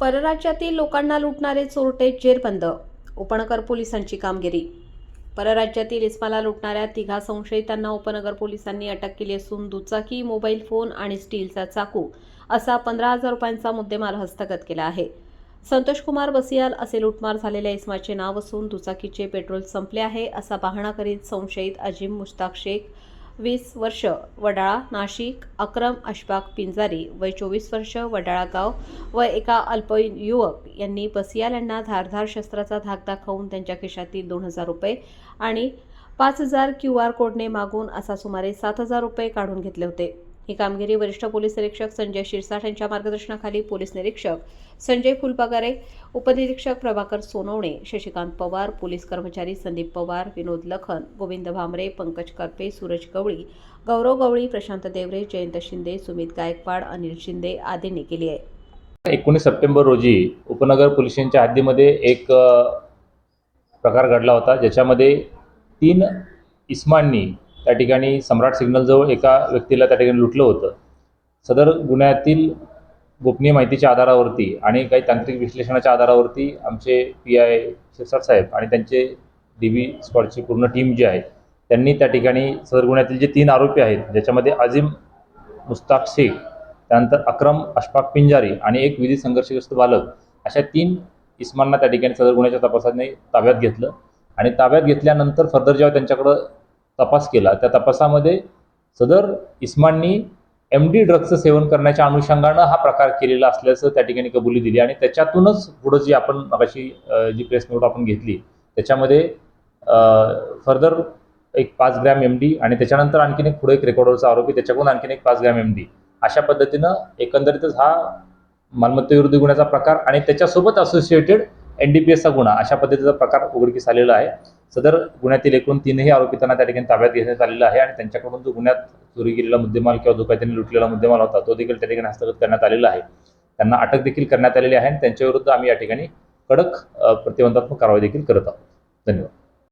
परराज्यातील लोकांना लुटणारे चोरटे जेरबंद उपनगर पोलिसांची कामगिरी. परराज्यातील इस्माला लुटणाऱ्या तिघा संशयितांना उपनगर पोलिसांनी अटक केली असून दुचाकी मोबाईल फोन आणि स्टीलचा चाकू असा पंधरा हजार रुपयांचा मुद्देमाल हस्तगत केला आहे. संतोष कुमार बसियाल असे लुटमार झालेल्या इस्माचे नाव असून दुचाकीचे पेट्रोल संपले आहे असा बहाणा करीत संशयित अजिम मुश्ताक शेख वीस वर्ष वडाळा नाशिक अक्रम अशफाक पिंजारी वय चोवीस वर्ष वडाळा गाव व एका अल्पवयीन युवक यांनी बसियाल यांना धारधार शस्त्राचा धाक दाखवून त्यांच्या खिशातील दोन हजार रुपये आणि पाच हजार क्यू आर कोडने मागून असा सुमारे सात हजार रुपये काढून घेतले होते. ही कामगिरी वरिष्ठ पोलीस निरीक्षक संजय शिरसाट यांच्या मार्गदर्शनाखाली पोलीस निरीक्षक संजय फुलपगारे उपनिरीक्षक प्रभाकर सोनवणे शशिकांत पवार पोलीस कर्मचारी संदीप पवार विनोद लखन गोविंद भामरे पंकज करपे सूरज गवळी गौरव गवळी प्रशांत देवरे जयंत शिंदे सुमित गायकवाड अनिल शिंदे आदींनी केली आहे. एकोणीस सप्टेंबर रोजी उपनगर पोलिसांच्या हद्दीमध्ये एक प्रकार घडला होता ज्याच्यामध्ये तीन इस्मांनी त्या ठिकाणी सम्राट सिग्नलजवळ एका व्यक्तीला त्या ठिकाणी लुटलं होतं. सदर गुन्ह्यातील गोपनीय माहितीच्या आधारावरती आणि काही तांत्रिक विश्लेषणाच्या आधारावरती आमचे पी आय शिरसाट साहेब आणि त्यांचे डी बी स्क्वॉडची पूर्ण टीम जी आहे त्यांनी त्या ठिकाणी सदर गुन्ह्यातील जे तीन आरोपी आहेत ज्याच्यामध्ये अजिम मुस्ताक शेख त्यानंतर अक्रम अशफाक पिंजारी आणि एक विधी संघर्षग्रस्त बालक अशा तीन इस्मांना त्या ठिकाणी सदर गुन्ह्याच्या तपासाने ताब्यात घेतलं. आणि ताब्यात घेतल्यानंतर फर्दर जेव्हा त्यांच्याकडं तपास केला. त्या तपासामध्ये सदर इस्माननी एम डी ड्रग्जचं सेवन करण्याच्या अनुषंगानं हा प्रकार केलेला असल्याचं त्या ठिकाणी कबुली दिली आणि त्याच्यातूनच पुढं जी आपण मगाशी जी प्रेस नोट आपण घेतली त्याच्यामध्ये फर्दर एक पाच ग्रॅम एम डी आणि त्याच्यानंतर आणखीन एक पुढे एक रेकॉर्डरचा आरोपी त्याच्याकडून आणखीन एक पाच ग्रॅम एम डी अशा पद्धतीनं एकंदरीतच हा मालमत्तेविरुद्ध गुन्ह्याचा प्रकार आणि त्याच्यासोबत असोसिएटेड एन डी पी एसचा गुन्हा अशा पद्धतीचा प्रकार उघडकीस आलेला आहे. सदर गुन्ह्यातील एकूण तीनही आरोपितांना त्या ठिकाणी ताब्यात घेण्यात आलेला आहे आणि त्यांच्याकडून जो गुन्ह्यात चोरी केलेला मुद्देमाल किंवा जो काही त्यांनी लुटलेला मुद्देमाल होता तो देखील त्या ठिकाणी हस्तगत करण्यात आलेला आहे. त्यांना अटक देखील करण्यात आलेली आहे आणि त्यांच्याविरुद्ध आम्ही या ठिकाणी कडक प्रतिबंधात्मक कारवाई देखील करत आहोत. धन्यवाद.